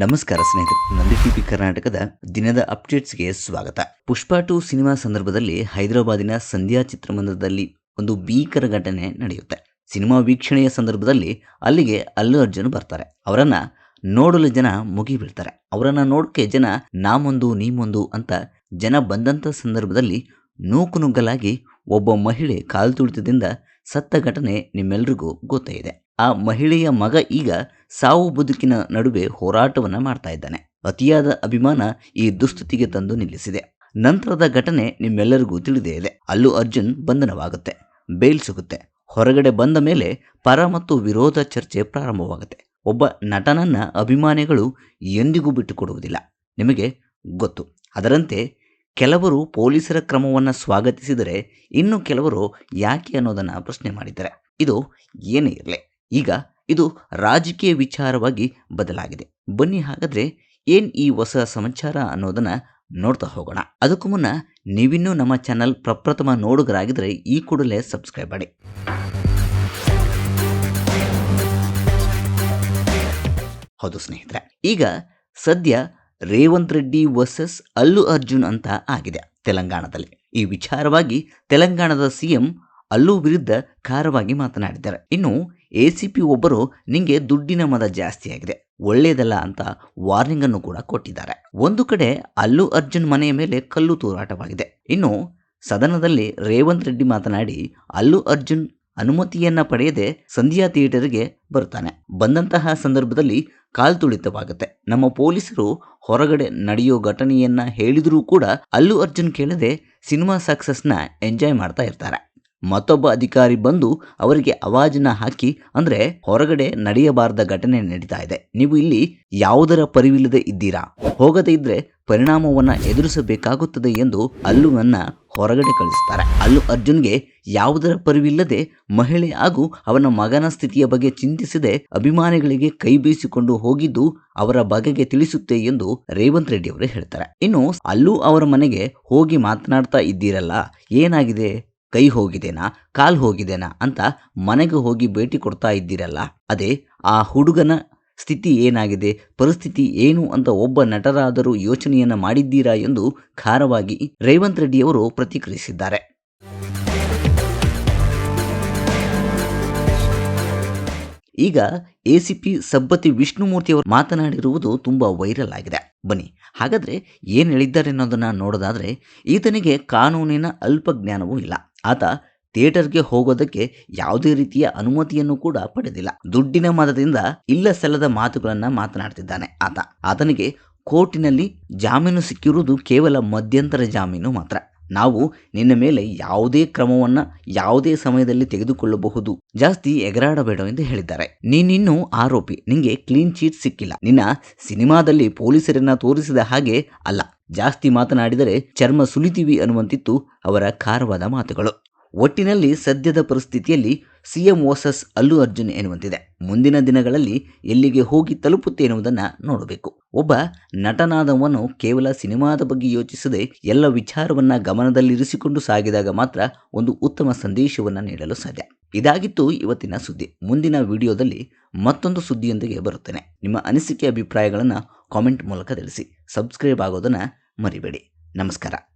ನಮಸ್ಕಾರ ಸ್ನೇಹಿತರೆ, ನಂದಿ ಟಿವಿ ಕರ್ನಾಟಕದ ದಿನದ ಅಪ್ಡೇಟ್ಸ್ಗೆ ಸ್ವಾಗತ. ಪುಷ್ಪಾ ಟು ಸಿನಿಮಾ ಸಂದರ್ಭದಲ್ಲಿ ಹೈದರಾಬಾದಿನ ಸಂಧ್ಯಾ ಚಿತ್ರಮಂದಿರದಲ್ಲಿ ಒಂದು ಭೀಕರ ಘಟನೆ ನಡೆಯುತ್ತೆ. ಸಿನಿಮಾ ವೀಕ್ಷಣೆಯ ಸಂದರ್ಭದಲ್ಲಿ ಅಲ್ಲಿಗೆ ಅಲ್ಲು ಅರ್ಜುನ್ ಬರ್ತಾರೆ. ಅವರನ್ನ ನೋಡಲು ಜನ ಮುಗಿಬೀಳ್ತಾರೆ ಅವರನ್ನ ನೋಡಕ್ಕೆ ಜನ ನಾಮೊಂದು, ನೀಮೊಂದು ಅಂತ ಜನ ಬಂದಂತ ಸಂದರ್ಭದಲ್ಲಿ ನೂಕು ನುಗ್ಗಲಾಗಿ ಒಬ್ಬ ಮಹಿಳೆ ಕಾಲು ತುಳಿತದಿಂದ ಸತ್ತ ಘಟನೆ ನಿಮ್ಮೆಲ್ರಿಗೂ ಗೊತ್ತೇ ಇದೆ. ಆ ಮಹಿಳೆಯ ಮಗ ಈಗ ಸಾವು ಬದುಕಿನ ನಡುವೆ ಹೋರಾಟವನ್ನ ಮಾಡ್ತಾ ಇದ್ದಾನೆ. ಅತಿಯಾದ ಅಭಿಮಾನ ಈ ದುಸ್ಥಿತಿಗೆ ತಂದು ನಿಲ್ಲಿಸಿದೆ. ನಂತರದ ಘಟನೆ ನಿಮ್ಮೆಲ್ಲರಿಗೂ ತಿಳಿದೇ ಇದೆ. ಅಲ್ಲೂ ಅರ್ಜುನ್ ಬಂಧನವಾಗುತ್ತೆ. ಬೇಲ್ ಸಿಗುತ್ತೆ. ಹೊರಗಡೆ ಬಂದ ಮೇಲೆ ಪರ ಮತ್ತು ವಿರೋಧ ಚರ್ಚೆ ಪ್ರಾರಂಭವಾಗುತ್ತೆ. ಒಬ್ಬ ನಟನನ್ನ ಅಭಿಮಾನಿಗಳು ಎಂದಿಗೂ ಬಿಟ್ಟುಕೊಡುವುದಿಲ್ಲ. ನಿಮಗೆ ಗೊತ್ತು. ಅದರಂತೆ ಕೆಲವರು ಪೊಲೀಸರ ಕ್ರಮವನ್ನು ಸ್ವಾಗತಿಸಿದರೆ ಇನ್ನು ಕೆಲವರು ಯಾಕೆ ಅನ್ನೋದನ್ನು ಪ್ರಶ್ನೆ ಮಾಡಿದ್ದಾರೆ. ಇದು ಏನೇ ಇರಲಿ. ಈಗ ಇದು ರಾಜಕೀಯ ವಿಚಾರವಾಗಿ ಬದಲಾಗಿದೆ. ಬನ್ನಿ ಹಾಗಾದ್ರೆ ಏನ್ ಈ ಹೊಸ ಸಮಾಚಾರ ಅನ್ನೋದನ್ನ ನೋಡ್ತಾ ಹೋಗೋಣ. ಅದಕ್ಕೂ ಮುನ್ನ ನೀವಿನ್ನೂ ನಮ್ಮ ಚಾನಲ್ ಪ್ರಪ್ರಥಮ ನೋಡುಗರಾಗಿದ್ರೆ ಈ ಕೂಡಲೇ ಸಬ್ಸ್ಕ್ರೈಬ್ ಮಾಡಿ. ಹೌದು ಸ್ನೇಹಿತರೆ, ಈಗ ಸದ್ಯ ರೇವಂತ್ ರೆಡ್ಡಿ ವರ್ಸಸ್ ಅಲ್ಲು ಅರ್ಜುನ್ ಅಂತ ಆಗಿದೆ ತೆಲಂಗಾಣದಲ್ಲಿ. ಈ ವಿಚಾರವಾಗಿ ತೆಲಂಗಾಣದ ಸಿಎಂ ಅಲ್ಲು ವಿರುದ್ಧ ಖಾರವಾಗಿ ಮಾತನಾಡಿದ್ದಾರೆ. ಇನ್ನು ಎಸಿಪಿ ಒಬ್ಬರು ನಿಮಗೆ ದುಡ್ಡಿನ ಮದ ಜಾಸ್ತಿ ಆಗಿದೆ ಒಳ್ಳೆಯದಲ್ಲ ಅಂತ ವಾರ್ನಿಂಗ್ ಅನ್ನು ಕೂಡ ಕೊಟ್ಟಿದ್ದಾರೆ. ಒಂದು ಕಡೆ ಅಲ್ಲು ಅರ್ಜುನ್ ಮನೆಯ ಮೇಲೆ ಕಲ್ಲು ತೂರಾಟವಾಗಿದೆ. ಇನ್ನು ಸದನದಲ್ಲಿ ರೇವಂತ್ ರೆಡ್ಡಿ ಮಾತನಾಡಿ, ಅಲ್ಲು ಅರ್ಜುನ್ ಅನುಮತಿಯನ್ನ ಪಡೆಯದೆ ಸಂಧ್ಯಾ ಥಿಯೇಟರ್ಗೆ ಬರ್ತಾನೆ ಬಂದಂತಹ ಸಂದರ್ಭದಲ್ಲಿ ಕಾಲ್ತುಳಿತವಾಗುತ್ತೆ ನಮ್ಮ ಪೊಲೀಸರು ಹೊರಗಡೆ ನಡೆಯೋ ಘಟನೆಯನ್ನ ಹೇಳಿದರೂ ಕೂಡ ಅಲ್ಲು ಅರ್ಜುನ್ ಕೇಳದೆ ಸಿನಿಮಾ ಸಕ್ಸಸ್ನ ಎಂಜಾಯ್ ಮಾಡ್ತಾ ಇರ್ತಾರೆ. ಮತ್ತೊಬ್ಬ ಅಧಿಕಾರಿ ಬಂದು ಅವರಿಗೆ ಅವಾಜನ್ನ ಹಾಕಿ, ಅಂದ್ರೆ ಹೊರಗಡೆ ನಡೆಯಬಾರದ ಘಟನೆ ನಡೀತಾ ಇದೆ. ನೀವು ಇಲ್ಲಿ ಯಾವುದರ ಪರಿವಿಲ್ಲದೆ ಇದ್ದೀರಾ? ಹೋಗದೇ ಇದ್ರೆ ಪರಿಣಾಮವನ್ನ ಎದುರಿಸಬೇಕಾಗುತ್ತದೆ ಎಂದು ಅಲ್ಲುವನ್ನ ಹೊರಗಡೆ ಕಳಿಸ್ತಾರೆ. ಅಲ್ಲು ಅರ್ಜುನ್ಗೆ ಯಾವುದರ ಪರಿವಿಲ್ಲದೆ ಮಹಿಳೆ ಹಾಗೂ ಅವನ ಮಗನ ಸ್ಥಿತಿಯ ಬಗ್ಗೆ ಚಿಂತಿಸದೆ ಅಭಿಮಾನಿಗಳಿಗೆ ಕೈ ಬೀಸಿಕೊಂಡು ಹೋಗಿದ್ದು ಅವರ ಬಗೆಗೆ ತಿಳಿಸುತ್ತೆ ಎಂದು ರೇವಂತ್ ರೆಡ್ಡಿ ಅವರು ಹೇಳ್ತಾರೆ. ಇನ್ನು ಅಲ್ಲೂ ಅವರ ಮನೆಗೆ ಹೋಗಿ ಮಾತನಾಡ್ತಾ ಇದ್ದೀರಲ್ಲ, ಏನಾಗಿದೆ? ಕೈ ಹೋಗಿದೆನಾ, ಕಾಲ್ ಹೋಗಿದೆನಾ ಅಂತ ಮನೆಗೆ ಹೋಗಿ ಭೇಟಿ ಕೊಡ್ತಾ ಇದ್ದೀರಲ್ಲ? ಅದೇ, ಆ ಹುಡುಗನ ಸ್ಥಿತಿ ಏನಾಗಿದೆ, ಪರಿಸ್ಥಿತಿ ಏನು ಅಂತ ಒಬ್ಬ ನಟರಾದರೂ ಯೋಚನೆಯನ್ನು ಮಾಡಿದ್ದೀರಾ ಎಂದು ಖಾರವಾಗಿ ರೇವಂತ್ ರೆಡ್ಡಿಯವರು ಪ್ರತಿಕ್ರಿಯಿಸಿದ್ದಾರೆ. ಈಗ ಎಸಿಪಿ ಸಬ್ಬತಿ ವಿಷ್ಣುಮೂರ್ತಿ ಅವರು ಮಾತನಾಡಿರುವುದು ತುಂಬಾ ವೈರಲ್ ಆಗಿದೆ. ಬನ್ನಿ, ಹಾಗಾದ್ರೆ ಏನು ಹೇಳಿದ್ದಾರೆ ಅನ್ನೋದನ್ನ ನೋಡೋದಾದ್ರೆ ಈತನಿಗೆ ಕಾನೂನಿನ ಅಲ್ಪ ಜ್ಞಾನವೂ ಇಲ್ಲ. ಆತ ಥಿಯೇಟರ್ಗೆ ಹೋಗೋದಕ್ಕೆ ಯಾವುದೇ ರೀತಿಯ ಅನುಮತಿಯನ್ನು ಕೂಡ ಪಡೆದಿಲ್ಲ. ದುಡ್ಡಿನ ಮತದಿಂದ ಇಲ್ಲ ಸಲ್ಲದ ಮಾತುಗಳನ್ನು ಮಾತನಾಡ್ತಿದ್ದಾನೆ ಆತ. ಆತನಿಗೆ ಕೋರ್ಟಿನಲ್ಲಿ ಜಾಮೀನು ಸಿಕ್ಕಿರುವುದು ಕೇವಲ ಮಧ್ಯಂತರ ಜಾಮೀನು ಮಾತ್ರ. ನಾವು ನಿನ್ನ ಮೇಲೆ ಯಾವುದೇ ಕ್ರಮವನ್ನ ಯಾವುದೇ ಸಮಯದಲ್ಲಿ ತೆಗೆದುಕೊಳ್ಳಬಹುದು. ಜಾಸ್ತಿ ಎಗರಾಡಬೇಡ ಎಂದು ಹೇಳಿದ್ದಾರೆ. ನೀನಿನ್ನು ಆರೋಪಿ. ನಿಂಗೆ ಕ್ಲೀನ್ ಚೀಟ್ ಸಿಕ್ಕಿಲ್ಲ. ನಿನ್ನ ಸಿನಿಮಾದಲ್ಲಿ ಪೊಲೀಸರನ್ನ ತೋರಿಸಿದ ಹಾಗೆ ಅಲ್ಲ. ಜಾಸ್ತಿ ಮಾತನಾಡಿದರೆ ಚರ್ಮ ಸುಲಿತೀವಿ ಅನ್ನುವಂತಿತ್ತು ಅವರ ಖಾರವಾದ ಮಾತುಗಳು. ಒಟ್ಟಿನಲ್ಲಿ ಸದ್ಯದ ಪರಿಸ್ಥಿತಿಯಲ್ಲಿ ಸಿಎಂ ವರ್ಸಸ್ ಅಲ್ಲು ಅರ್ಜುನ್ ಎನ್ನುವಂತಿದೆ. ಮುಂದಿನ ದಿನಗಳಲ್ಲಿ ಎಲ್ಲಿಗೆ ಹೋಗಿ ತಲುಪುತ್ತೆ ಎನ್ನುವುದನ್ನು ನೋಡಬೇಕು. ಒಬ್ಬ ನಟನಾದವನು ಕೇವಲ ಸಿನಿಮಾದ ಬಗ್ಗೆ ಯೋಚಿಸದೆ ಎಲ್ಲ ವಿಚಾರವನ್ನ ಗಮನದಲ್ಲಿರಿಸಿಕೊಂಡು ಸಾಗಿದಾಗ ಮಾತ್ರ ಒಂದು ಉತ್ತಮ ಸಂದೇಶವನ್ನು ನೀಡಲು ಸಾಧ್ಯ. ಇದಾಗಿತ್ತು ಇವತ್ತಿನ ಸುದ್ದಿ. ಮುಂದಿನ ವಿಡಿಯೋದಲ್ಲಿ ಮತ್ತೊಂದು ಸುದ್ದಿಯೊಂದಿಗೆ ಬರುತ್ತೇನೆ. ನಿಮ್ಮ ಅನಿಸಿಕೆ ಅಭಿಪ್ರಾಯಗಳನ್ನು ಕಾಮೆಂಟ್ ಮೂಲಕ ತಿಳಿಸಿ. ಸಬ್ಸ್ಕ್ರೈಬ್ ಆಗೋದನ್ನು ಮರಿಬೇಡಿ. ನಮಸ್ಕಾರ.